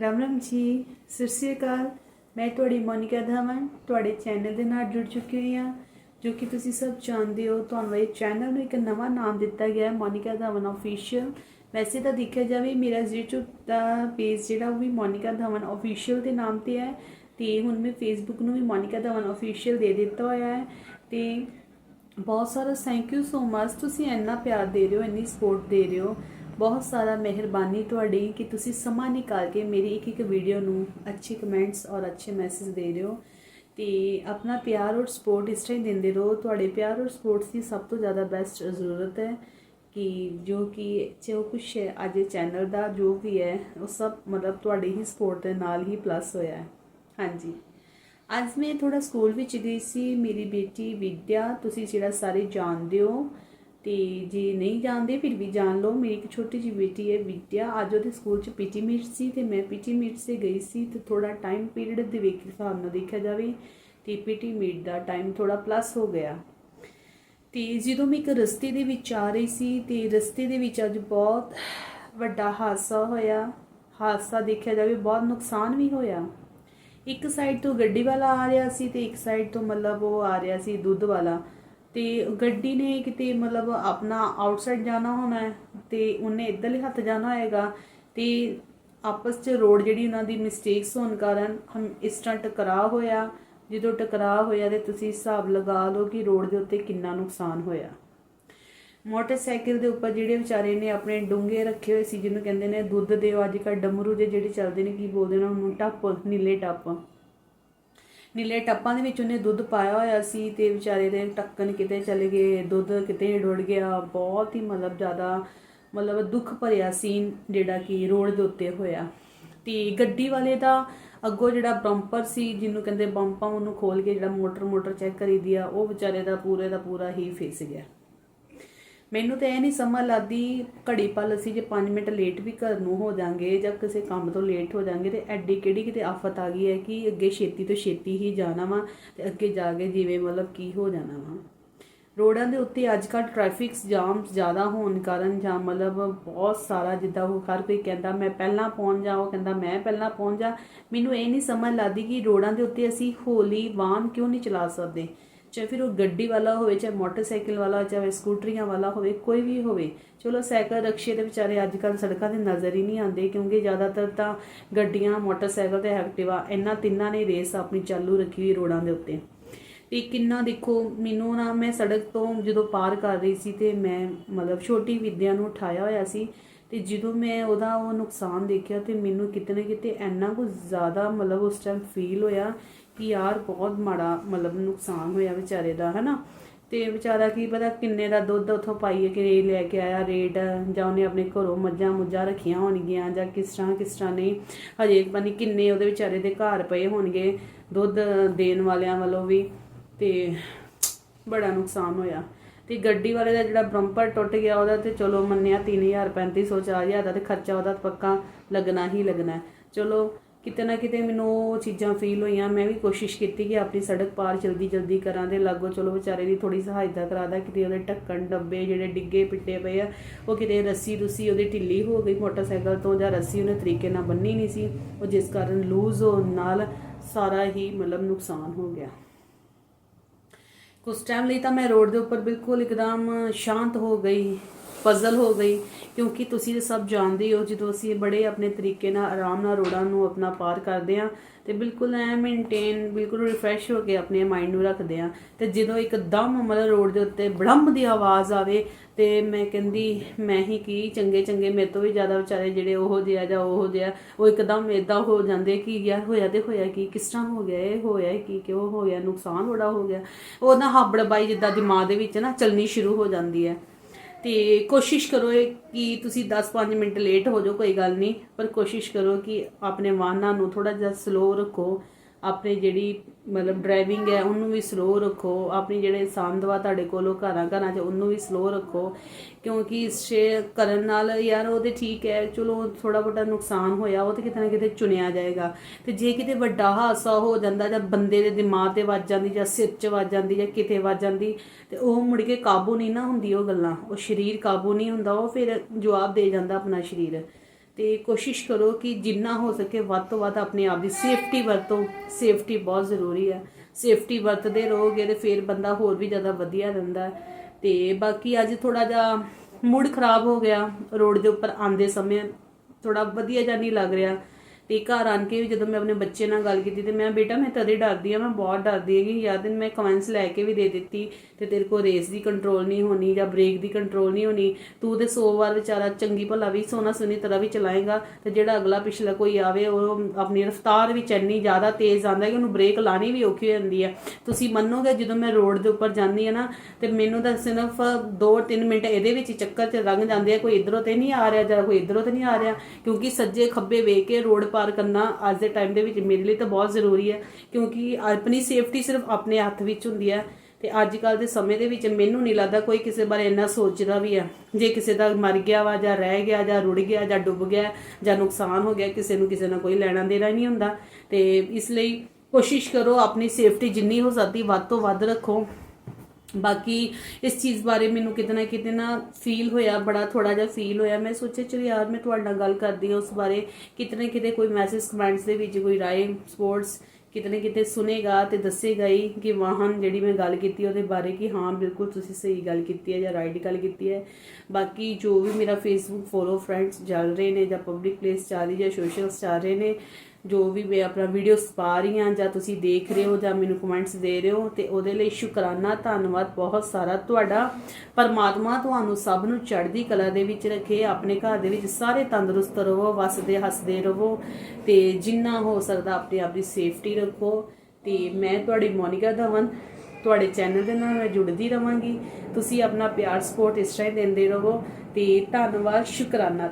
ਰਾਮ ਰਾਮ ਜੀ ਸਤਿ ਸ਼੍ਰੀ ਅਕਾਲ ਮੈਂ ਤੁਹਾਡੀ ਮੋਨਿਕਾ ਧਵਨ ਤੁਹਾਡੇ ਚੈਨਲ ਦੇ ਨਾਲ ਜੁੜ ਚੁੱਕੀ ਹੋਈ ਹਾਂ ਜੋ ਕਿ ਤੁਸੀਂ ਸਭ ਜਾਣਦੇ ਹੋ ਤੁਹਾਨੂੰ ਇਹ ਚੈਨਲ ਨੂੰ ਇੱਕ ਨਵਾਂ ਨਾਮ ਦਿੱਤਾ ਗਿਆ ਹੈ ਮੋਨਿਕਾ ਧਵਨ ਅਫੀਸ਼ੀਅਲ ਵੈਸੇ ਤਾਂ ਦੇਖਿਆ ਜਾਵੇ ਮੇਰਾ YouTube ਦਾ ਪੇਜ ਜਿਹੜਾ ਉਹ ਵੀ ਮੋਨਿਕਾ ਧਵਨ ਅਫੀਸ਼ੀਅਲ ਦੇ ਨਾਮ ਤੇ ਹੈ ਤੇ ਹੁਣ ਮੈਂ Facebook ਨੂੰ ਵੀ ਮੋਨਿਕਾ ਧਵਨ ਅਫੀਸ਼ੀਅਲ ਦੇ ਦਿੱਤਾ ਹੋਇਆ ਹੈ ਤੇ ਬਹੁਤ ਸਾਰਾ ਥੈਂਕ ਯੂ ਸੋ ਮਚ ਤੁਸੀਂ ਇੰਨਾ ਪਿਆਰ ਦੇ ਰਹੇ ਹੋ ਇੰਨੀ ਸਪੋਰਟ ਦੇ ਰਹੇ ਹੋ ਬਹੁਤ ਸਾਰਾ ਮਿਹਰਬਾਨੀ ਤੁਹਾਡੀ ਕਿ ਤੁਸੀਂ ਸਮਾਂ ਨਿਕਾਲ ਕੇ ਮੇਰੀ ਇੱਕ ਇੱਕ ਵੀਡੀਓ ਨੂੰ ਅੱਛੇ ਕਮੈਂਟਸ ਔਰ ਅੱਛੇ ਮੈਸੇਜ ਦੇ ਰਹੇ ਹੋ। ਤੇ ਆਪਣਾ ਪਿਆਰ ਔਰ ਸਪੋਰਟ ਇਸ ਤਰ੍ਹਾਂ ਹੀ ਦਿੰਦੇ ਰਹੋ। ਤੁਹਾਡੇ ਪਿਆਰ ਔਰ ਸਪੋਰਟ ਦੀ ਸਭ ਤੋਂ ਜ਼ਿਆਦਾ ਬੈਸਟ ਜ਼ਰੂਰਤ ਹੈ ਕਿ ਜੋ ਕਿ ਜੋ ਕੁਛ ਅੱਜ ਚੈਨਲ ਦਾ, ਜੋ ਵੀ ਹੈ, ਉਹ ਸਭ ਮਤਲਬ ਤੁਹਾਡੀ ਹੀ ਸਪੋਰਟ ਦੇ ਨਾਲ ਹੀ ਪਲੱਸ ਹੋਇਆ ਹੈ। ਹਾਂਜੀ। ਅੱਜ ਮੈਂ ਥੋੜਾ ਸਕੂਲ ਵਿੱਚ ਗਈ ਸੀ। ਮੇਰੀ ਬੇਟੀ ਵਿਦਿਆ, ਤੁਸੀਂ ਜਿਹੜਾ ਸਾਰੇ ਜਾਣਦੇ ਹੋ। ਤੇ ਜੇ ਨਹੀਂ ਜਾਣਦੇ ਫਿਰ ਵੀ ਜਾਣ ਲਓ। ਮੇਰੀ ਇੱਕ ਛੋਟੀ ਜਿਹੀ ਬੇਟੀ ਹੈ, ਵਿਦਿਆ। ਅੱਜ ਉਹਦੇ ਸਕੂਲ 'ਚ ਪੀਟੀ ਮੀਟ ਸੀ ਤੇ ਮੈਂ ਪੀਟੀ ਮੀਟ ਸੇ ਗਈ ਸੀ ਤੇ ਥੋੜਾ ਟਾਈਮ ਪੀਰੀਅਡ ਦੇ ਵੇਖ ਹਿਸਾਬ ਨਾਲ ਦੇਖਿਆ ਜਾਵੇ ਤੇ ਪੀਟੀ ਮੀਟ ਦਾ ਟਾਈਮ ਥੋੜਾ ਪਲੱਸ ਹੋ ਗਿਆ। ਤੇ ਜਦੋਂ ਮੈਂ ਇੱਕ ਰਸਤੇ ਦੇ ਵਿੱਚ ਆ ਰਹੀ ਸੀ ਤੇ ਰਸਤੇ ਦੇ ਵਿੱਚ ਅੱਜ ਬਹੁਤ ਵੱਡਾ ਹਾਦਸਾ ਹੋਇਆ। ਹਾਦਸਾ ਦੇਖਿਆ ਜਾਵੇ ਬਹੁਤ ਨੁਕਸਾਨ ਵੀ ਹੋਇਆ। ਇੱਕ ਸਾਈਡ ਤੋਂ ਗੱਡੀ ਵਾਲਾ ਆ ਰਿਹਾ ਸੀ ਤੇ ਇੱਕ ਸਾਈਡ ਤੋਂ ਮਤਲਬ ਉਹ ਆ ਰਿਹਾ ਸੀ ਦੁੱਧ ਵਾਲਾ। ਤੇ ਗੱਡੀ ਨੇ ਕਿਤੇ ਮਤਲਬ ਆਪਣਾ ਆਊਟਸਾਈਡ ਜਾਣਾ ਹੋਣਾ ਹੈ ਤੇ ਉਹਨੇ ਇੱਧਰਲੇ ਹੱਥ ਜਾਣਾ ਹੋਏਗਾ ਤੇ ਆਪਸ 'ਚ ਰੋਡ ਜਿਹੜੀ ਉਹਨਾਂ ਦੀ ਮਿਸਟੇਕਸ ਹੋਣ ਕਾਰਨ ਹਮ ਇਸ ਤਰ੍ਹਾਂ ਟਕਰਾਅ ਹੋਇਆ। ਜਦੋਂ ਟਕਰਾਅ ਹੋਇਆ ਤੇ ਤੁਸੀਂ ਹਿਸਾਬ ਲਗਾ ਲਓ ਕਿ ਰੋਡ ਦੇ ਉੱਤੇ ਕਿੰਨਾ ਨੁਕਸਾਨ ਹੋਇਆ। ਮੋਟਰਸਾਈਕਲ ਦੇ ਉੱਪਰ ਜਿਹੜੇ ਵਿਚਾਰੇ ਨੇ ਆਪਣੇ ਡੂੰਘੇ ਰੱਖੇ ਹੋਏ ਸੀ, ਜਿਹਨੂੰ ਕਹਿੰਦੇ ਨੇ ਦੁੱਧ ਦਿਓ, ਅੱਜ ਕੱਲ੍ਹ ਡਮਰੂ ਦੇ ਜਿਹੜੇ ਚੱਲਦੇ ਨੇ, ਕੀ ਬੋਲਦੇ ਨੇ ਉਹਨੂੰ, ਟੱਪ, ਨੀਲੇ ਟੱਪ। ਨੀਲੇ ਟੱਪਾਂ ਦੇ ਵਿੱਚ ਉਹਨੇ ਦੁੱਧ ਪਾਇਆ ਹੋਇਆ ਸੀ ਤੇ ਵਿਚਾਰੇ ਦੇ ਟੱਕਣ ਕਿਤੇ ਚਲੇ ਗਏ, ਦੁੱਧ ਕਿਤੇ ਡੁੱਲ ਗਿਆ, ਬਹੁਤ ਹੀ ਮਤਲਬ ਜ਼ਿਆਦਾ ਮਤਲਬ ਦੁੱਖ ਭਰਿਆ ਸੀਨ ਜਿਹੜਾ ਕਿ ਰੋਡ ਦੇ ਉੱਤੇ ਹੋਇਆ। ਤੇ ਗੱਡੀ ਵਾਲੇ ਦਾ ਅੱਗੋਂ ਜਿਹੜਾ ਬੰਪਰ ਸੀ, ਜਿਹਨੂੰ ਕਹਿੰਦੇ ਬੰਪਾਂ ਉਹਨੂੰ ਖੋਲ ਕੇ ਜਿਹੜਾ ਮੋਟਰ ਮੋਟਰ ਚੈੱਕ ਕਰੀਦੀ ਆ, ਉਹ ਵਿਚਾਰੇ ਦਾ ਪੂਰੇ ਦਾ ਪੂਰਾ ਹੀ ਫੇਸ ਗਿਆ। ਮੈਨੂੰ ਤਾਂ ਇਹ ਨਹੀਂ ਸਮਝ ਲੱਗਦੀ ਘੜੀ ਪਲ ਅਸੀਂ ਜੇ 5 ਮਿੰਟ ਲੇਟ ਵੀ ਘਰ ਨੂੰ ਹੋ ਜਾਾਂਗੇ ਜਾਂ ਕਿਸੇ ਕੰਮ ਤੋਂ ਲੇਟ ਹੋ ਜਾਾਂਗੇ ਤੇ ਐਡੀ ਕਿਹੜੀ ਕਿਤੇ ਆਫਤ ਆ ਗਈ ਹੈ ਕਿ ਅੱਗੇ ਛੇਤੀ ਤੋਂ ਛੇਤੀ ਹੀ ਜਾਣਾ ਵਾ ਤੇ ਅੱਗੇ ਜਾ ਕੇ ਜਿਵੇਂ ਮਤਲਬ ਕੀ ਹੋ ਜਾਣਾ ਵਾ। ਰੋਡਾਂ ਦੇ ਉੱਤੇ ਅੱਜ ਕੱਲ੍ਹ ਟ੍ਰੈਫਿਕ ਜਾਮ ਜ਼ਿਆਦਾ ਹੋਣ ਕਾਰਨ ਜਾਂ ਮਤਲਬ ਬਹੁਤ ਸਾਰਾ ਜਿੱਦਾਂ ਉਹ ਹਰ ਕੋਈ ਕਹਿੰਦਾ ਮੈਂ ਪਹਿਲਾਂ ਪਹੁੰਚ ਜਾ, ਉਹ ਕਹਿੰਦਾ ਮੈਂ ਪਹਿਲਾਂ ਪਹੁੰਚ ਜਾ, ਮੈਨੂੰ ਇਹ ਨਹੀਂ ਸਮਝ ਲੱਗਦੀ ਕਿ ਰੋਡਾਂ ਦੇ ਉੱਤੇ ਅਸੀਂ ਹੌਲੀ ਵਾਹਨ ਕਿਉਂ ਨਹੀਂ ਚਲਾ ਸਕਦੇ? ਚਾਹੇ ਫਿਰ ਉਹ ਗੱਡੀ ਵਾਲਾ ਹੋਵੇ, ਚਾਹੇ ਮੋਟਰਸਾਈਕਲ ਵਾਲਾ, ਚਾਹੇ ਸਕੂਟਰੀਆਂ ਵਾਲਾ ਹੋਵੇ, ਕੋਈ ਵੀ ਹੋਵੇ, ਚਲੋ ਸਾਈਕਲ ਰਕਸ਼ੇ ਦੇ ਵਿਚਾਰੇ ਅੱਜ ਕੱਲ੍ਹ ਸੜਕਾਂ ਤੇ ਨਜ਼ਰ ਹੀ ਨਹੀਂ ਆਉਂਦੇ ਕਿਉਂਕਿ ਜ਼ਿਆਦਾਤਰ ਤਾਂ ਗੱਡੀਆਂ, ਮੋਟਰਸਾਈਕਲ ਤੇ ਐਕਟਿਵਾ ਇਹਨਾਂ ਤਿੰਨਾਂ ਨੇ ਰੇਸ ਆਪਣੀ ਚਾਲੂ ਰੱਖੀ ਹੋਈ ਰੋਡਾਂ ਦੇ ਉੱਤੇ। ਤੇ ਕਿੰਨਾ ਦੇਖੋ, ਮੈਨੂੰ ਨਾ ਮੈਂ ਸੜਕ ਤੋਂ ਜਦੋਂ ਪਾਰ ਕਰ ਰਹੀ ਸੀ ਤੇ ਮੈਂ ਮਤਲਬ ਛੋਟੀ ਵਿਦਿਆ ਨੂੰ ਉਠਾਇਆ ਹੋਇਆ ਸੀ ਤੇ ਜਦੋਂ ਮੈਂ ਉਹਦਾ ਉਹ ਨੁਕਸਾਨ ਦੇਖਿਆ ਤੇ ਮੈਨੂੰ ਕਿਤੇ ਨਾ ਕਿਤੇ ਇੰਨਾ ਕੁ ਜ਼ਿਆਦਾ ਮਤਲਬ ਉਸ ਟਾਈਮ ਫੀਲ ਹੋਇਆ ਕਿ ਯਾਰ ਬਹੁਤ ਮਾੜਾ ਮਤਲਬ ਨੁਕਸਾਨ ਹੋਇਆ ਵਿਚਾਰੇ ਦਾ, ਹਨਾ? ਤੇ ਵਿਚਾਰਾ ਕੀ ਪਤਾ ਕਿੰਨੇ ਦਾ ਦੁੱਧ ਉਥੋਂ ਪਾਈਏ ਕਿ ਇਹ ਲੈ ਕੇ ਆਇਆ ਰੇਟ, ਜਾਂ ਉਹਨੇ ਆਪਣੇ ਘਰੋਂ ਮੱਝਾਂ ਮੁੱਝਾਂ ਰੱਖੀਆਂ ਹੋਣਗੀਆਂ, ਜਾਂ ਕਿਸ ਤਰ੍ਹਾਂ ਕਿਸ ਤਰ੍ਹਾਂ ਨਹੀਂ। ਹਜੇ ਪਤਾ ਨਹੀਂ ਕਿੰਨੇ ਉਹਦੇ ਵਿਚਾਰੇ ਦੇ ਘਰ ਪਏ ਹੋਣਗੇ ਦੁੱਧ ਦੇਣ ਵਾਲਿਆਂ ਵੱਲੋਂ ਵੀ, ਤੇ ਬੜਾ ਨੁਕਸਾਨ ਹੋਇਆ। ਤੇ ਗੱਡੀ ਵਾਲੇ ਦਾ ਜਿਹੜਾ ਬੰਪਰ ਟੁੱਟ ਗਿਆ, ਉਹਦਾ ਤੇ ਚਲੋ ਮੰਨਿਆ 3000 3500 4000 ਦਾ ਤੇ ਖਰਚਾ ਉਹਦਾ ਪੱਕਾ ਲੱਗਣਾ ਹੀ ਲੱਗਣਾ। ਚਲੋ ਕਿਤੇ ਨਾ ਕਿਤੇ ਮੈਨੂੰ ਉਹ ਚੀਜ਼ਾਂ ਫੀਲ ਹੋਈਆਂ। ਮੈਂ ਵੀ ਕੋਸ਼ਿਸ਼ ਕੀਤੀ ਕਿ ਆਪਣੀ ਸੜਕ ਪਾਰ ਜਲਦੀ ਜਲਦੀ ਕਰਾਂ ਦੇ ਲਾਗੋ ਚਲੋ ਵਿਚਾਰੇ ਦੀ ਥੋੜੀ ਸਹਾਇਤਾ ਕਰਾਦਾ ਕਿਤੇ ਉਹਦੇ ਢੱਕਣ ਡੱਬੇ ਜਿਹੜੇ ਡਿੱਗੇ ਪਿੱਟੇ ਪਏ ਆ, ਉਹ ਕਿਤੇ ਰੱਸੀ ਰੁੱਸੀ ਉਹਦੀ ਢਿੱਲੀ ਹੋ ਗਈ ਮੋਟਰਸਾਈਕਲ ਤੋਂ ਜਾਂ ਰੱਸੀ ਉਹਨੇ ਤਰੀਕੇ ਨਾਲ ਬੰਨੀ ਨਹੀਂ ਸੀ, ਉਹ ਜਿਸ ਕਾਰਨ ਲੂਜ਼ ਹੋਣ ਨਾਲ ਸਾਰਾ ਹੀ ਮਤਲਬ ਨੁਕਸਾਨ ਹੋ ਗਿਆ। ਕੁਝ ਟਾਈਮ ਲਈ ਤਾਂ ਮੈਂ ਰੋਡ ਦੇ ਉੱਪਰ ਬਿਲਕੁਲ ਇੱਕਦਮ ਸ਼ਾਂਤ ਹੋ ਗਈ। ਪਜ਼ਲ ਹੋ ਗਈ, ਕਿਉਂਕਿ ਤੁਸੀਂ ਇਹ ਸਭ ਜਾਣਦੇ ਹੋ, ਜਦੋਂ ਅਸੀਂ ਬੜੇ ਆਪਣੇ ਤਰੀਕੇ ਨਾਲ, ਆਰਾਮ ਨਾਲ ਰੋਡਾਂ ਨੂੰ ਆਪਣਾ ਪਾਰ ਕਰਦੇ ਆ ਤੇ ਬਿਲਕੁਲ ਐ ਮੇਨਟੇਨ ਬਿਲਕੁਲ ਰਿਫਰੈਸ਼ ਹੋ ਕੇ ਆਪਣੇ ਮਾਈਂਡ ਨੂੰ ਰੱਖਦੇ ਆ ਤੇ ਜਦੋਂ ਇੱਕਦਮ ਮਤਲਬ ਰੋਡ ਦੇ ਉੱਤੇ ਬੜੰਬ ਦੀ ਆਵਾਜ਼ ਆਵੇ, ਤੇ ਮੈਂ ਕਹਿੰਦੀ, ਮੈਂ ਹੀ ਕੀ, ਚੰਗੇ ਚੰਗੇ ਮੇਰੇ ਤੋਂ ਵੀ ਜ਼ਿਆਦਾ ਵਿਚਾਰੇ ਜਿਹੜੇ ਉਹ ਜਿਹਾ ਜਾਂ ਉਹ ਜਿਹਾ ਉਹ ਇੱਕਦਮ ਇਦਾਂ ਹੋ ਜਾਂਦੇ, ਕਿ ਯਾਰ ਹੋਇਆ ਤੇ ਹੋਇਆ ਕੀ, ਕਿਸ ਤਰ੍ਹਾਂ ਹੋ ਗਿਆ, ਇਹ ਹੋਇਆ ਕੀ, ਕਿਉਂ ਹੋ ਗਿਆ, ਨੁਕਸਾਨ ਬੜਾ ਹੋ ਗਿਆ ਉਹ ਨਾ ਹੱਬੜਬਾਈ ਜਿੱਦਾਂ ਦਿਮਾਗ ਦੇ ਵਿੱਚ ਨਾ ਚੱਲਣੀ ਸ਼ੁਰੂ ਹੋ ਜਾਂਦੀ ਹੈ। ਤੇ ਕੋਸ਼ਿਸ਼ ਕਰੋ ਕਿ ਤੁਸੀਂ 10-5 ਮਿੰਟ ਲੇਟ ਹੋ ਜਾਓ, ਕੋਈ ਗੱਲ ਨਹੀਂ। ਪਰ ਕੋਸ਼ਿਸ਼ ਕਰੋ ਕਿ ਆਪਣੇ ਵਾਹਨਾਂ ਨੂੰ ਥੋੜਾ ਜਿਹਾ ਸਲੋ ਰੱਖੋ। ਆਪਣੇ ਜਿਹੜੀ ਮਤਲਬ ਡਰਾਈਵਿੰਗ ਹੈ, ਉਹਨੂੰ ਵੀ ਸਲੋ ਰੱਖੋ। ਆਪਣੀ ਜਿਹੜੇ ਸੰਦਵਾ ਤੁਹਾਡੇ ਕੋਲੋਂ ਘਰਾਂ ਘਰਾਂ 'ਚ, ਉਹਨੂੰ ਵੀ ਸਲੋ ਰੱਖੋ। ਕਿਉਂਕਿ ਇਸ ਕਰਨ ਨਾਲ ਯਾਰ ਉਹਦੇ ਠੀਕ ਹੈ, ਚਲੋ ਥੋੜਾ ਬੋਟਾ ਨੁਕਸਾਨ ਹੋਇਆ, ਉਹ ਤੇ ਕਿਤੇ ਨਾ ਕਿਤੇ ਚੁਣਿਆ ਜਾਏਗਾ। ਤੇ ਜੇ ਕਿਤੇ ਵੱਡਾ ਹਾਦਸਾ ਹੋ ਜਾਂਦਾ ਜਾਂ ਬੰਦੇ ਦੇ ਦਿਮਾਗ ਤੇ ਵੱਜ ਜਾਂਦੀ ਜਾਂ ਸਿਰ 'ਚ ਵੱਜ ਜਾਂਦੀ ਜਾਂ ਕਿਤੇ ਵੱਜ ਜਾਂਦੀ, ਤੇ ਉਹ ਮੁੜ ਕੇ ਕਾਬੂ ਨਹੀਂ ਨਾ ਹੁੰਦੀ ਉਹ ਗੱਲਾਂ। ਉਹ ਸਰੀਰ ਕਾਬੂ ਨਹੀਂ ਹੁੰਦਾ, ਉਹ ਫਿਰ ਜਵਾਬ ਦੇ ਜਾਂਦਾ ਆਪਣਾ ਸਰੀਰ। ਤੇ ਕੋਸ਼ਿਸ਼ ਕਰੋ ਕਿ ਜਿੰਨਾ ਹੋ ਸਕੇ ਵੱਧ ਤੋਂ ਵੱਧ ਆਪਣੇ ਆਪ ਦੀ ਸੇਫਟੀ ਵਰਤੋ। ਸੇਫਟੀ ਬਹੁਤ ਜ਼ਰੂਰੀ ਹੈ। ਸੇਫਟੀ ਵਰਤਦੇ ਰਹੋਗੇ ਤੇ ਫਿਰ ਬੰਦਾ ਹੋਰ ਵੀ ਜ਼ਿਆਦਾ ਵਧੀਆ ਰਹਿੰਦਾ ਹੈ। ਤੇ ਬਾਕੀ ਅੱਜ ਥੋੜਾ ਜਿਹਾ ਮੂਡ ਖਰਾਬ ਹੋ ਗਿਆ। ਰੋਡ ਦੇ ਉੱਪਰ ਆਂਦੇ ਸਮੇਂ ਥੋੜਾ ਵਧੀਆ ਜਿਹਾ ਨਹੀਂ ਲੱਗ ਰਿਹਾ। ਤੇ ਘਰ ਆਣ ਕੇ ਵੀ ਜਦੋਂ ਮੈਂ ਆਪਣੇ ਬੱਚੇ ਨਾਲ ਗੱਲ ਕੀਤੀ ਤੇ ਮੈਂ ਬੇਟਾ ਮੈਂ ਤਦੇ ਡਰਦੀ ਆ, ਮੈਂ ਬਹੁਤ ਡਰਦੀ ਹੈਗੀ, ਯਾਰ ਦਿਨ ਮੈਂ ਕਮੈਂਟਸ ਲੈ ਕੇ ਵੀ ਦੇ ਦਿੱਤੀ ਤੇ ਤੇਰੇ ਕੋਲ ਰੇਸ ਦੀ ਕੰਟਰੋਲ ਨਹੀਂ ਹੋਣੀ ਜਾਂ ਬ੍ਰੇਕ ਦੀ ਕੰਟਰੋਲ ਨਹੀਂ ਹੋਣੀ, ਤੂੰ ਤੇ 100 ਵਾਰ ਵਿਚਾਰਾ ਚੰਗੀ ਭਲਾ ਵੀ ਸੋਨਾ ਸੁਨੀ ਤਰ੍ਹਾਂ ਵੀ ਚਲਾਏਗਾ ਤੇ ਜਿਹੜਾ ਅਗਲਾ ਪਿਛਲਾ ਕੋਈ ਆਵੇ, ਉਹ ਆਪਣੀ ਰਫ਼ਤਾਰ ਵਿੱਚ ਇੰਨੀ ਜ਼ਿਆਦਾ ਤੇਜ਼ ਆਂਦਾ ਕਿ ਉਹਨੂੰ ਬ੍ਰੇਕ ਲਾਣੀ ਵੀ ਔਖੀ ਹੋ ਜਾਂਦੀ ਹੈ ਤੁਸੀਂ ਮੰਨੋਗੇ ਜਦੋਂ ਮੈਂ ਰੋਡ ਦੇ ਉੱਪਰ ਜਾਂਦੀ ਆ ਨਾ, ਤੇ ਮੈਨੂੰ ਤਾਂ ਸਿਰਫ 2-3 ਮਿੰਟ ਇਹਦੇ ਵਿੱਚ ਹੀ ਚੱਕਰ 'ਚ ਲੰਘ ਜਾਂਦੇ ਆ, ਕੋਈ ਇਧਰੋਂ ਤੇ ਨਹੀਂ ਆ ਰਿਹਾ ਜਾਂ ਕੋਈ ਇਧਰੋਂ ਤੇ ਨਹੀਂ ਆ ਰਿਹਾ, ਕਿਉਂਕਿ ਸੱਜੇ ਖੱਬੇ ਵੇਖ ਕੇ ਰੋਡ ਪਾਰ ਕਰਨਾ ਅੱਜ ਦੇ ਟਾਈਮ ਦੇ ਵਿੱਚ ਮੇਰੇ ਲਈ ਤਾਂ ਬਹੁਤ ਜ਼ਰੂਰੀ ਹੈ, ਕਿਉਂਕਿ ਆਪਣੀ ਸੇਫਟੀ ਸਿਰਫ ਆਪਣੇ ਹੱਥ ਵਿੱਚ ਹੁੰਦੀ ਹੈ ਤੇ ਅੱਜ ਕੱਲ ਦੇ ਸਮੇਂ ਦੇ ਵਿੱਚ ਮੈਨੂੰ ਨਹੀਂ ਲੱਗਦਾ ਕੋਈ ਕਿਸੇ ਬਾਰੇ ਇੰਨਾ ਸੋਚਦਾ ਵੀ ਹੈ। ਜੇ ਕਿਸੇ ਦਾ ਮਰ ਗਿਆ ਵਾ ਜਾਂ ਰਹਿ ਗਿਆ ਜਾਂ ਰੁੜ ਗਿਆ ਜਾਂ ਡੁੱਬ ਗਿਆ ਜਾਂ ਨੁਕਸਾਨ ਹੋ ਗਿਆ, ਕਿਸੇ ਨੂੰ ਕਿਸੇ ਨਾਲ ਕੋਈ ਲੈਣਾ ਦੇਣਾ ਨਹੀਂ ਹੁੰਦਾ। ਤੇ ਇਸ ਲਈ ਕੋਸ਼ਿਸ਼ ਕਰੋ ਆਪਣੀ ਸੇਫਟੀ ਜਿੰਨੀ ਹੋ ਸਕਦੀ ਵੱਧ ਤੋਂ ਵੱਧ ਰੱਖੋ। ਬਾਕੀ ਇਸ ਚੀਜ਼ ਬਾਰੇ ਮੈਨੂੰ ਕਿਤੇ ਨਾ ਕਿਤੇ ਨਾ ਫੀਲ ਹੋਇਆ, ਬੜਾ ਥੋੜਾ ਜਿਹਾ ਫੀਲ ਹੋਇਆ। ਮੈਂ ਸੋਚਿਆ, ਚਲ ਯਾਰ, ਮੈਂ ਤੁਹਾਡੇ ਨਾਲ ਗੱਲ ਕਰਦੀ ਹਾਂ ਉਸ ਬਾਰੇ। ਕਿਤੇ ਨਾ ਕਿਤੇ ਕੋਈ ਮੈਸੇਜ ਕਮੈਂਟਸ ਦੇ ਵਿੱਚ, ਕੋਈ ਰਾਏ ਸਪੋਰਟਸ ਕਿਤੇ ਨਾ ਕਿਤੇ ਸੁਨੇਗਾ ਤੇ ਦੱਸੇਗਾ ਹੀ ਕਿ ਵਾਹਨ ਜਿਹੜੀ ਮੈਂ ਗੱਲ ਕੀਤੀ ਉਹਦੇ ਬਾਰੇ ਕਿ ਹਾਂ, ਬਿਲਕੁਲ ਤੁਸੀਂ ਸਹੀ ਗੱਲ ਕੀਤੀ ਹੈ ਜਾਂ ਰਾਈਟ ਗੱਲ ਕੀਤੀ ਹੈ। ਬਾਕੀ ਜੋ ਵੀ ਮੇਰਾ ਫੇਸਬੁੱਕ ਫੋਲੋ ਫਰੈਂਡਸ ਚੱਲ ਰਹੇ ਨੇ ਜਾਂ ਪਬਲਿਕ ਪਲੇਸ ਚੱਲ ਰਹੀ ਜਾਂ ਸੋਸ਼ਲਸ ਚੱਲ ਰਹੇ ਨੇ ਜੋ ਵੀ ਮੈਂ ਆਪਣਾ ਵੀਡੀਓਸ ਪਾ ਰਹੀ ਹਾਂ ਜਾਂ ਤੁਸੀਂ ਦੇਖ ਰਹੇ ਹੋ ਜਾਂ ਮੈਨੂੰ ਕਮੈਂਟਸ ਦੇ ਰਹੇ ਹੋ, ਤੇ ਉਹਦੇ ਲਈ ਸ਼ੁਕਰਾਨਾ, ਧੰਨਵਾਦ ਬਹੁਤ ਸਾਰਾ। ਤੁਹਾਡਾ ਪਰਮਾਤਮਾ ਤੁਹਾਨੂੰ ਸਭ ਨੂੰ ਚੜ੍ਹਦੀ ਕਲਾ ਦੇ ਵਿੱਚ ਰੱਖੇ, ਆਪਣੇ ਘਰ ਦੇ ਵਿੱਚ ਸਾਰੇ ਤੰਦਰੁਸਤ ਰਹੋ, ਵਸਦੇ, ਹੱਸਦੇ ਰਹੋ, ਤੇ ਜਿੰਨਾ ਹੋ ਸਕਦਾ ਆਪਣੇ ਆਪ ਦੀ ਸੇਫਟੀ ਰੱਖੋ। ਤੇ ਮੈਂ ਤੁਹਾਡੀ ਮੋਨਿਕਾ ਧਵਨ, ਤੁਹਾਡੇ ਚੈਨਲ ਦੇ ਨਾਲ ਮੈਂ ਜੁੜਦੀ ਰਵਾਂਗੀ। ਤੁਸੀਂ ਆਪਣਾ ਪਿਆਰ ਸਪੋਰਟ ਇਸ ਤਰ੍ਹਾਂ ਹੀ ਦਿੰਦੇ ਰਹੋ, ਤੇ ਧੰਨਵਾਦ, ਸ਼ੁਕਰਾਨਾ।